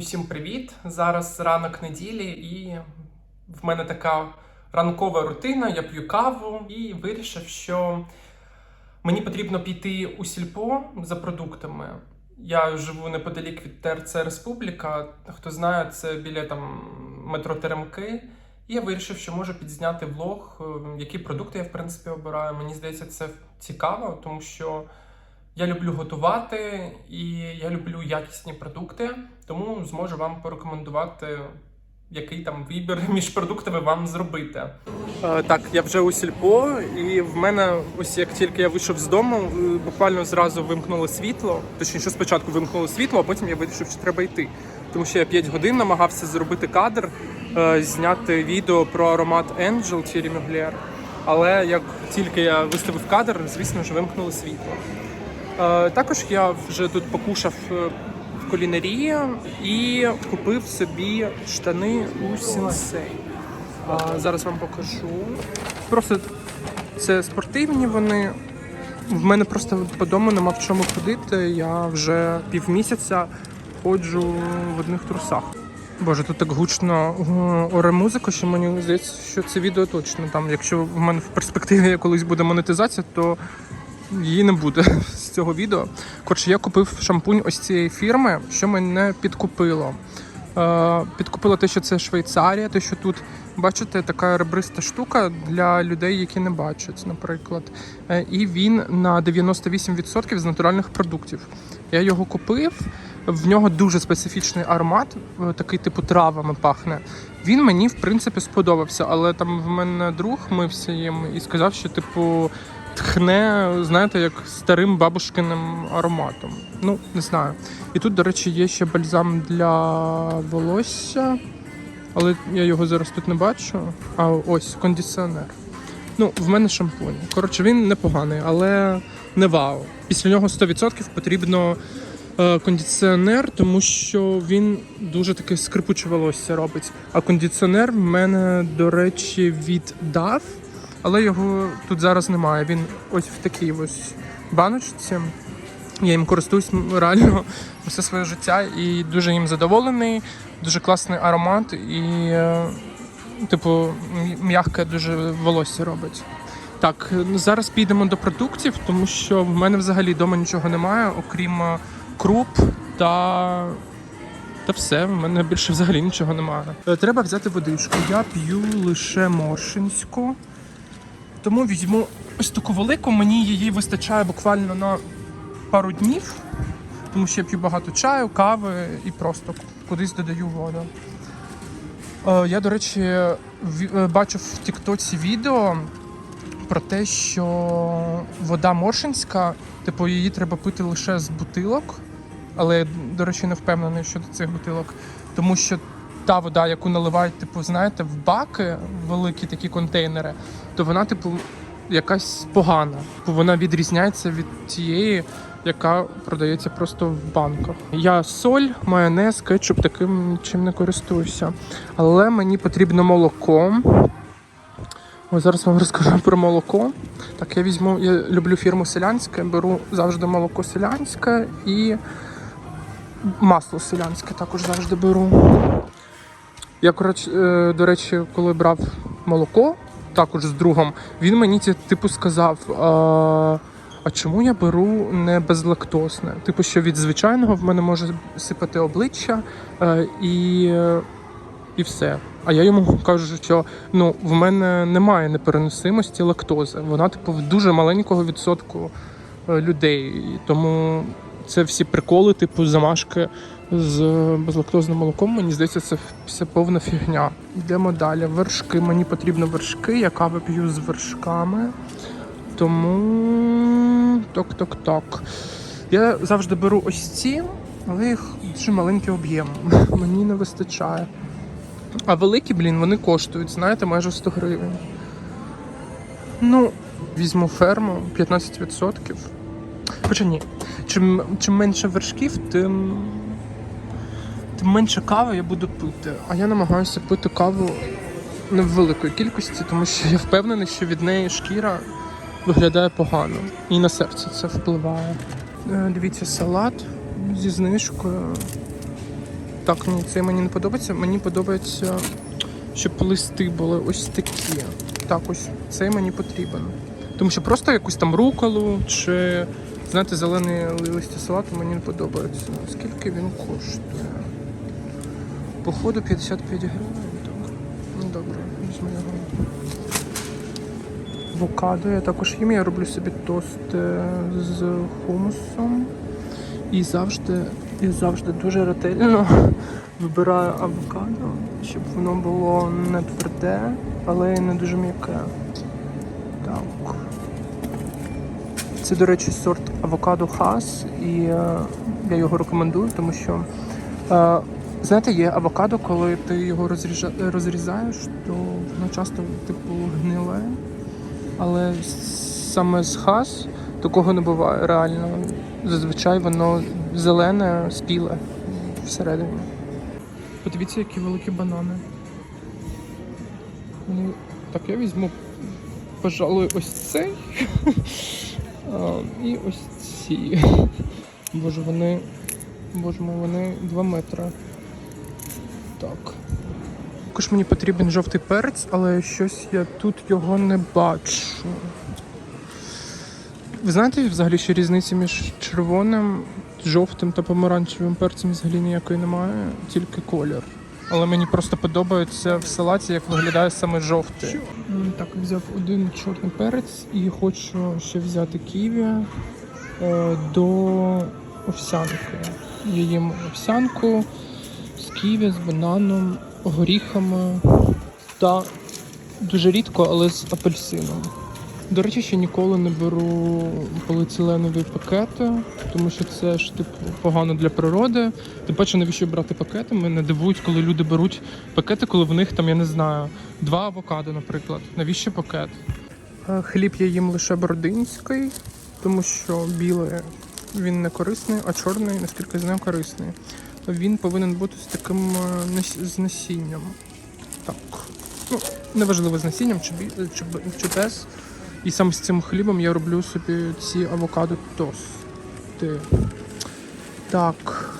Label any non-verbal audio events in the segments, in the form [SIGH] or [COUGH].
Всім привіт! Зараз ранок неділі, і в мене така ранкова рутина. Я п'ю каву і вирішив, що мені потрібно піти у сільпо за продуктами. Я живу неподалік від ТРЦ Республіка. Хто знає, це біля там метро Теремки. І я вирішив, що можу підзняти влог, е, які продукти я в принципі обираю. Мені здається, це цікаво, тому що я люблю готувати і я люблю якісні продукти, тому зможу вам порекомендувати, який там вибір [LAUGHS] між продуктами вам зробити. Е, так, я вже у сільпо, і в мене ось як тільки я вийшов з дому, е, буквально зразу вимкнуло світло. Точніше, спочатку вимкнуло світло, а потім я вирішив, що треба йти. Тому що я 5 годин намагався зробити кадр, е, зняти відео про аромат Angel Thierry Mugler. Але як тільки я виставив кадр, звісно ж, вимкнуло світло. Також я вже тут покушав кулінарії і купив собі штани у сенсей. Зараз вам покажу. Просто це спортивні вони. В мене просто по дому нема в чому ходити. Я вже півмісяця ходжу в одних трусах. Боже, тут так гучно е, оре музика, що мені здається, що це відео точно там. Якщо в мене в перспективі колись буде монетизація, то її не буде [LAUGHS] з цього відео. Коротше, я купив шампунь ось цієї фірми, що мене підкупило. Е, підкупило те, що це Швейцарія, те, що тут, бачите, така ребриста штука для людей, які не бачать, наприклад. Е, і він на 98% з натуральних продуктів. Я його купив. В нього дуже специфічний аромат, е, такий типу травами пахне. Він мені в принципі сподобався, але там в мене друг мився їм і сказав, що типу тхне, знаєте, як старим бабушкиним ароматом. Ну, не знаю. І тут, до речі, є ще бальзам для волосся, але я його зараз тут не бачу. А ось кондиціонер. Ну, в мене шампунь. Коротше, він непоганий, але не вау. Після нього 100% потрібно е, кондиціонер, тому що він дуже таке скрипуче волосся робить. А кондиціонер в мене, до речі, від DAF, але його тут зараз немає. Він ось в такій ось баночці. Я їм користуюсь реально [LAUGHS] все своє життя і дуже їм задоволений. Дуже класний аромат і, е, типу, м'яке дуже волосся робить. Так, ну, зараз підемо до продуктів, тому що в мене взагалі вдома нічого немає, окрім е, круп та. Та все, в мене більше взагалі нічого немає. Е, Треба взяти водичку. Я п'ю лише моршинську. Тому візьму ось таку велику, мені її вистачає буквально на пару днів, тому що я п'ю багато чаю, кави і просто кудись додаю воду. Е, Я, до речі, е, бачив в Тіктоці відео про те, що вода моршинська, типу, її треба пити лише з бутилок, але до речі, не впевнений щодо цих бутилок, тому що та вода, яку наливають, типу, знаєте, в баки, великі такі контейнери, то вона, типу, якась погана. Типу, вона відрізняється від тієї, яка продається просто в банках. Я соль, майонез, кетчуп таким чим не користуюся. Але мені потрібно молоко. Ось зараз вам розкажу про молоко. Так, я візьму, я люблю фірму селянське, беру завжди молоко селянське і масло селянське також завжди беру. Я, е, до речі, коли брав молоко, також з другом, він мені типу сказав: а, а чому я беру не безлактозне? Типу, що від звичайного в мене може сипати обличчя е, і, і все. А я йому кажу, що ну, в мене немає непереносимості лактози. Вона, типу, в дуже маленького відсотку е, людей. Тому це всі приколи, типу, замашки з безлактозним молоком. Мені здається, це все повна фігня. Йдемо далі. Вершки. Мені потрібно вершки. Я каву п'ю з вершками. Тому ток-ток-ток. Я завжди беру ось ці, але їх дуже маленький об'єм. [LAUGHS] Мені не вистачає. А великі, блін, вони коштують, знаєте, майже 100 гривень. Ну, візьму ферму 15%. Хоча ні. Чим, чим менше вершків, тим, тим менше кави я буду пити. А я намагаюся пити каву не в великої кількості, тому що я впевнений, що від неї шкіра виглядає погано. І на серце це впливає. Е, Дивіться, салат зі знижкою Так, ні, це мені не подобається. Мені подобається, щоб листи були ось такі. Так, ось цей мені потрібен. Тому що просто якусь там руколу чи, знаєте, зелений листя салату мені не подобається. Скільки він коштує? Походу 55 гривень. Так. Ну добре, візьму його. Авокадо я також їм. Я роблю собі тост е, з хумусом. І завжди, і завжди дуже ретельно [LAUGHS] вибираю авокадо, щоб воно було не тверде, але й не дуже м'яке. Так. Це, до речі, сорт авокадо хас, і е, я його рекомендую, тому що е, знаєте, є авокадо, коли ти його розрізаєш, то воно часто типу гниле. Але саме з хас такого не буває реально. Зазвичай воно зелене, спіле всередині. Подивіться, які великі банани. Вони... Так, я візьму, пожалуй, ось цей. [LAUGHS] І ось ці. Боже, вони. Боже мой, вони 2 метри. Так. Також мені потрібен жовтий перець, але щось я тут його не бачу. Ви знаєте взагалі, що різниці між червоним, жовтим та помаранчевим перцем взагалі ніякої немає, тільки колір. Але мені просто подобається в салаті, як виглядає саме жовтий. Так, взяв один чорний перець і хочу ще взяти ківі е, до овсянки. Я їм овсянку з з бананом, горіхами та дуже рідко, але з апельсином. До речі, ще ніколи не беру поліетиленові пакети, тому що це ж типу погано для природи. Тим паче, навіщо брати пакети? Мене дивують, коли люди беруть пакети, коли в них там, я не знаю, два авокадо, наприклад. Навіщо пакет? Е, Хліб я їм лише бородинський, тому що білий він не корисний, а чорний, наскільки я знаю, корисний. Він повинен бути з таким е, з насінням. Так. Ну, неважливо з насінням чи, чи, чи без. І саме з цим хлібом я роблю собі ці авокадо тости. Так.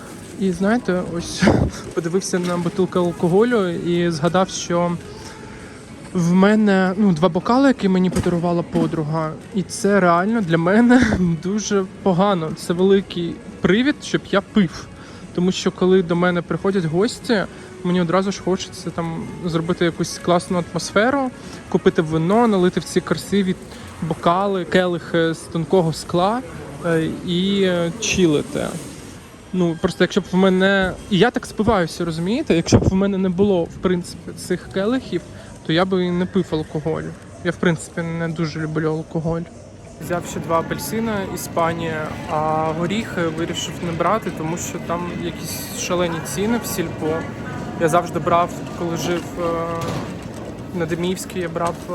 І знаєте, ось [LAUGHS] подивився на бутилку алкоголю і згадав, що в мене ну, два бокали, які мені подарувала подруга, і це реально для мене [LAUGHS] дуже погано. Це великий привід, щоб я пив. Тому що коли до мене приходять гості, мені одразу ж хочеться там зробити якусь класну атмосферу, купити вино, налити в ці красиві бокали, келихи з тонкого скла е, і е, чилити. Ну просто якщо б в мене. І я так спиваюся, розумієте? Якщо б в мене не було в принципі цих келихів, то я би і не пив алкоголь. Я в принципі не дуже люблю алкоголь. Взяв ще два апельсина Іспанія, а горіхи вирішив не брати, тому що там якісь шалені ціни в сільпо. Я завжди брав, коли жив е, на Деміївській, я брав е,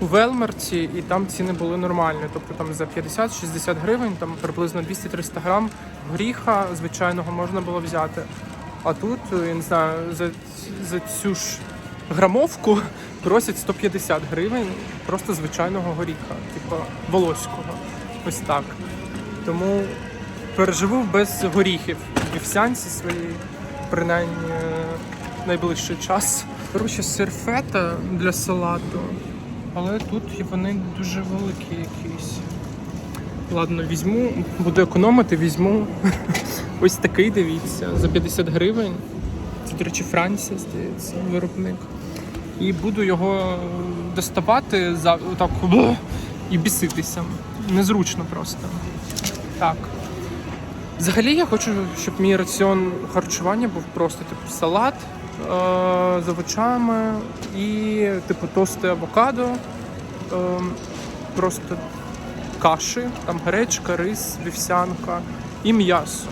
у Велмарті, і там ціни були нормальні. Тобто там за 50-60 гривень, там приблизно 200-300 грам горіха звичайного можна було взяти. А тут, е, я не знаю, за, за цю ж грамовку просять 150 гривень просто звичайного горіха, типу волоського. Ось так. Тому переживу без горіхів вівсянці своїй, принаймні е, найближчий час. Беру ще сир фета для салату, але тут вони дуже великі якісь. Ладно, візьму, буду економити, візьму [LAUGHS] ось такий, дивіться, за 50 гривень. Це, до речі, Франція, здається, виробник. І буду його доставати за так і біситися. Незручно просто. Так. Взагалі я хочу, щоб мій раціон харчування був просто типу салат е- з овочами і типу тости авокадо. Е- просто каші, там гречка, рис, вівсянка і м'ясо.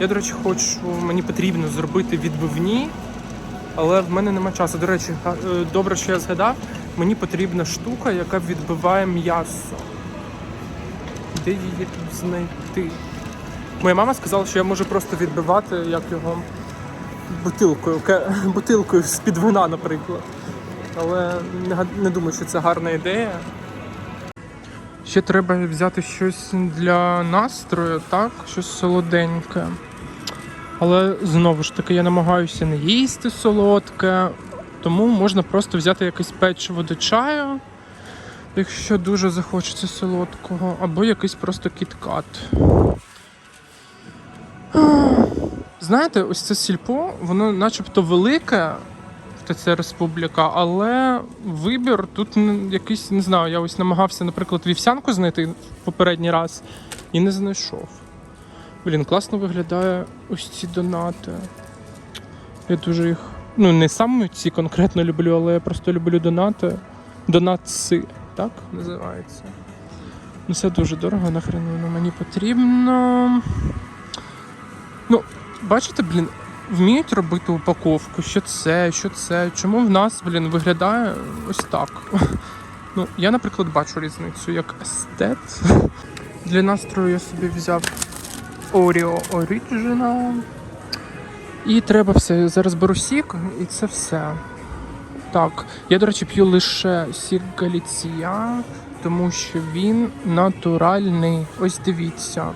Я, до речі, хочу, мені потрібно зробити відбивні, але в мене нема часу. До речі, е, добре, що я згадав, мені потрібна штука, яка відбиває м'ясо. Де її тут знайти? Моя мама сказала, що я можу просто відбивати як його бутилкою, бутилкою з-під вина, наприклад. Але не, не думаю, що це гарна ідея. Ще треба взяти щось для настрою, так? Щось солоденьке. Але знову ж таки, я намагаюся не їсти солодке, тому можна просто взяти якесь печиво до чаю, якщо дуже захочеться солодкого, або якийсь просто кіткат. Знаєте, ось це сільпо, воно начебто велике, ТЦ Республіка, але вибір тут якийсь, не знаю, я ось намагався, наприклад, вівсянку знайти в попередній раз і не знайшов. Блін, класно виглядає ось ці донати. Я дуже їх. Ну, не саме ці конкретно люблю, але я просто люблю донати. Донатси, так називається. Ну, це дуже дорого, нахрен воно мені потрібно. Ну, бачите, блін, вміють робити упаковку, що це, що це. Чому в нас, блін, виглядає ось так? [LAUGHS] Ну, я, наприклад, бачу різницю як естет. [LAUGHS] Для настрою я собі взяв Oreo Original. І треба все. Зараз беру сік, і це все. Так, я, до речі, п'ю лише сік Галіція, тому що він натуральний. Ось дивіться.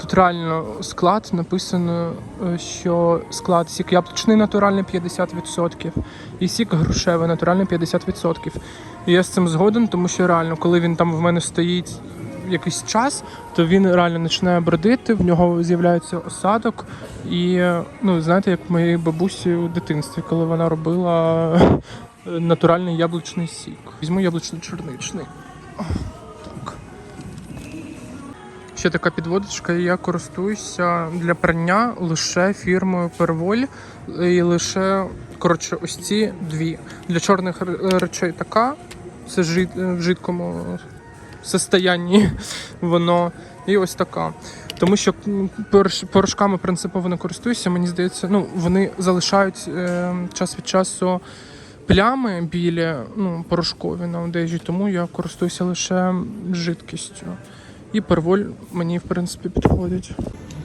Тут реально склад написано, е, що склад сік яблучний натуральний 50% і сік грушевий натуральний 50%. І я з цим згоден, тому що реально, коли він там в мене стоїть якийсь час, то він реально починає бродити, в нього з'являється осадок. І ну, знаєте, як моїй бабусі у дитинстві, коли вона робила е, натуральний яблучний сік. Візьму яблучно-чорничний. Так. Ще така підводочка, я користуюся для прання лише фірмою Перволь і лише коротше, ось ці дві. Для чорних речей така, це в жидкому состоянні воно, і ось така. Тому що порошками принципово не користуюся, мені здається, ну вони залишають е, час від часу плями білі, ну, порошкові на одежі, тому я користуюся лише жидкістю. І перволь мені, в принципі, підходить.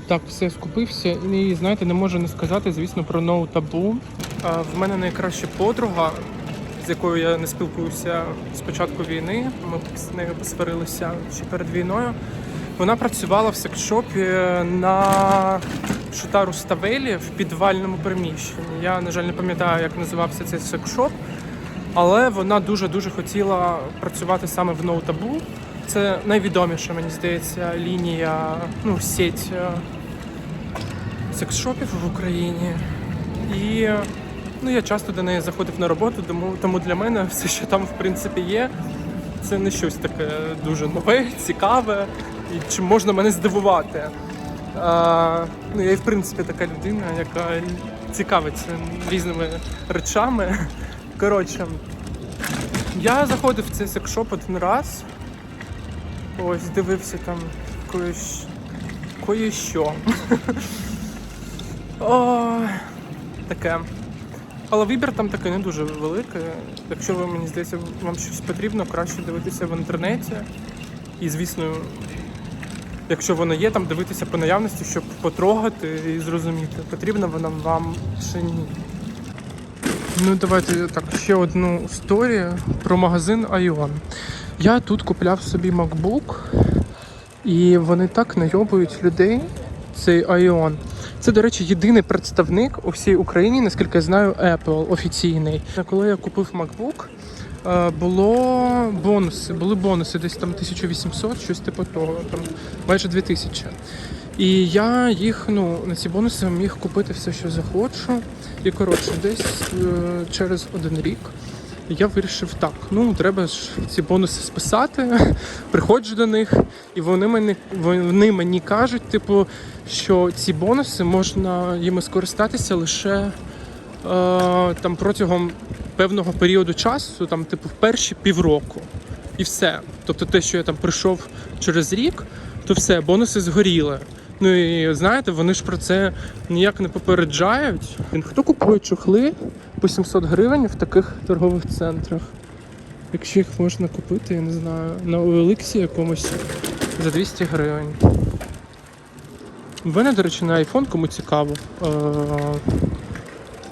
Так, все скупився. І знаєте, не можу не сказати, звісно, про ноу табу. А, В мене найкраща подруга, з якою я не спілкуюся з початку війни. Ми з нею посварилися ще перед війною. Вона працювала в секшопі на Шутару Ставелі в підвальному приміщенні. Я, на жаль, не пам'ятаю, як називався цей секшоп, але вона дуже-дуже хотіла працювати саме в ноутабу. Це найвідоміша, мені здається, лінія, ну, сеть е, секс-шопів в Україні. І ну, я часто до неї заходив на роботу, тому, тому для мене все, що там в принципі є, це не щось таке дуже нове, цікаве, і чим можна мене здивувати. А, ну, я і в принципі така людина, яка цікавиться різними речами. Коротше, я заходив в цей секшоп один раз. Ось дивився там кое-що. [LAUGHS] Таке. Але вибір там такий не дуже великий. Якщо ви, мені здається, вам щось потрібно, краще дивитися в інтернеті. І, звісно, якщо воно є, там дивитися по наявності, щоб потрогати і зрозуміти, потрібна вона вам чи ні. Ну, давайте так, ще одну історію про магазин Айон. Я тут купляв собі MacBook, і вони так найобують людей. Цей Айон. Це, до речі, єдиний представник у всій Україні, наскільки я знаю, Apple офіційний. Коли я купив MacBook, е, було бонуси, були бонуси десь там 1800, щось типу того, там майже 2000. І я їх, ну, на ці бонуси міг купити все, що захочу. І коротше, десь е, через один рік я вирішив так. Ну, треба ж ці бонуси списати. [LAUGHS] Приходжу до них, і вони мені, вони мені кажуть, типу, що ці бонуси можна їми скористатися лише е, там протягом певного періоду часу, там, типу, в перші півроку. І все. Тобто те, що я там прийшов через рік, то все, бонуси згоріли. Ну і знаєте, вони ж про це ніяк не попереджають. Хто купує чохли по 700 гривень в таких торгових центрах? Якщо їх можна купити, я не знаю, на OLX якомусь за 200 гривень. У мене, до речі, на iPhone, кому цікаво. е,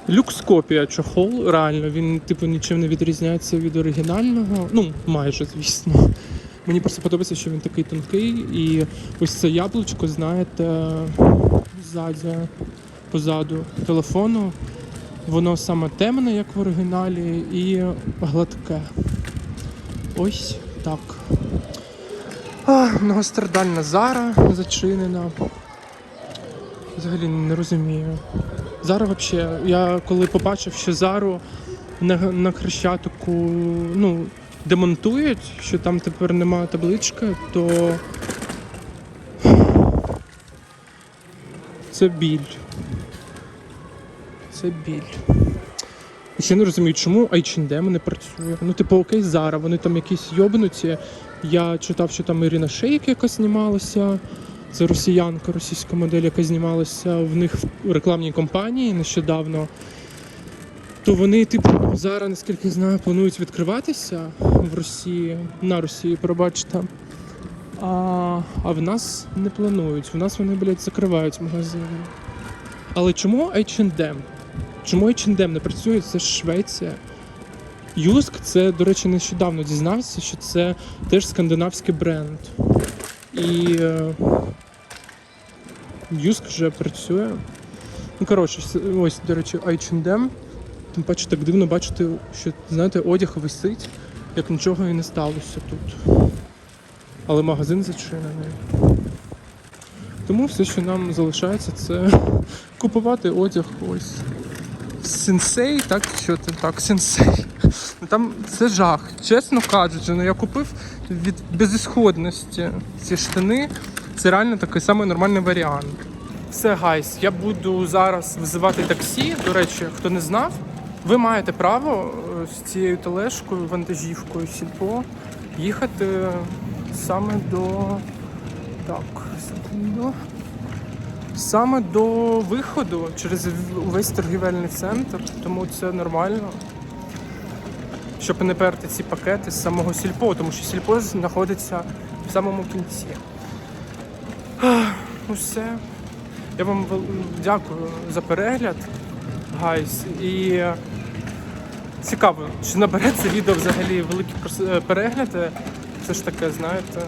Люкс-копія чохол, реально, він типу нічим не відрізняється від оригінального. Ну, майже, звісно. Мені просто подобається, що він такий тонкий, і ось це яблучко, знаєте, ззаді позаду телефону. Воно саме темне, як в оригіналі, і гладке. Ось так. А, многострадальна Зара зачинена. Взагалі не розумію. Зара взагалі, я коли побачив, що Зару на, на Хрещатику ну, демонтують, що там тепер немає таблички, то це біль. Це біль. І ще не розумію, чому H&M не працює. Ну, типу, окей, Зара, вони там якісь йобнуті. Я читав, що там Ірина Шейк яка знімалася. Це росіянка, російська модель, яка знімалася в них в рекламній кампанії нещодавно. То вони, типу, зараз, наскільки знаю, планують відкриватися в Росії, на Росії, пробачте. А, а в нас не планують. В нас вони, блядь, закривають магазини. Але чому H&M? Чому H&M не працює? Це ж Швеція. Юск, це, до речі, нещодавно дізнався, що це теж скандинавський бренд. І е, Юск вже працює. Ну, коротше, ось, до речі, H&M. Тим паче так дивно бачити, що, знаєте, одяг висить, як нічого і не сталося тут. Але магазин зачинений. Тому все, що нам залишається, це [LAUGHS] купувати одяг ось. Сенсей, так що це так, сенсей. Ну, Там це жах. Чесно кажучи, ну я купив від безісходності ці штани. Це реально такий самий нормальний варіант. Все, гайс, я буду зараз визивати таксі. До речі, хто не знав, ви маєте право з цією тележкою, вантажівкою сільпо їхати саме до. Так, секунду. Саме до виходу через увесь торгівельний центр, тому це нормально. Щоб не перти ці пакети з самого сільпо, тому що сільпо знаходиться в самому кінці. Все. Я вам дякую за перегляд, гайс. І цікаво, чи набере це відео взагалі перегляд. е, перегляди. Це ж таке, знаєте,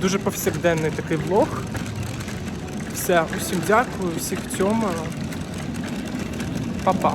дуже повсякденний такий влог. Все, усім дякую, всіх цьому. Па-па.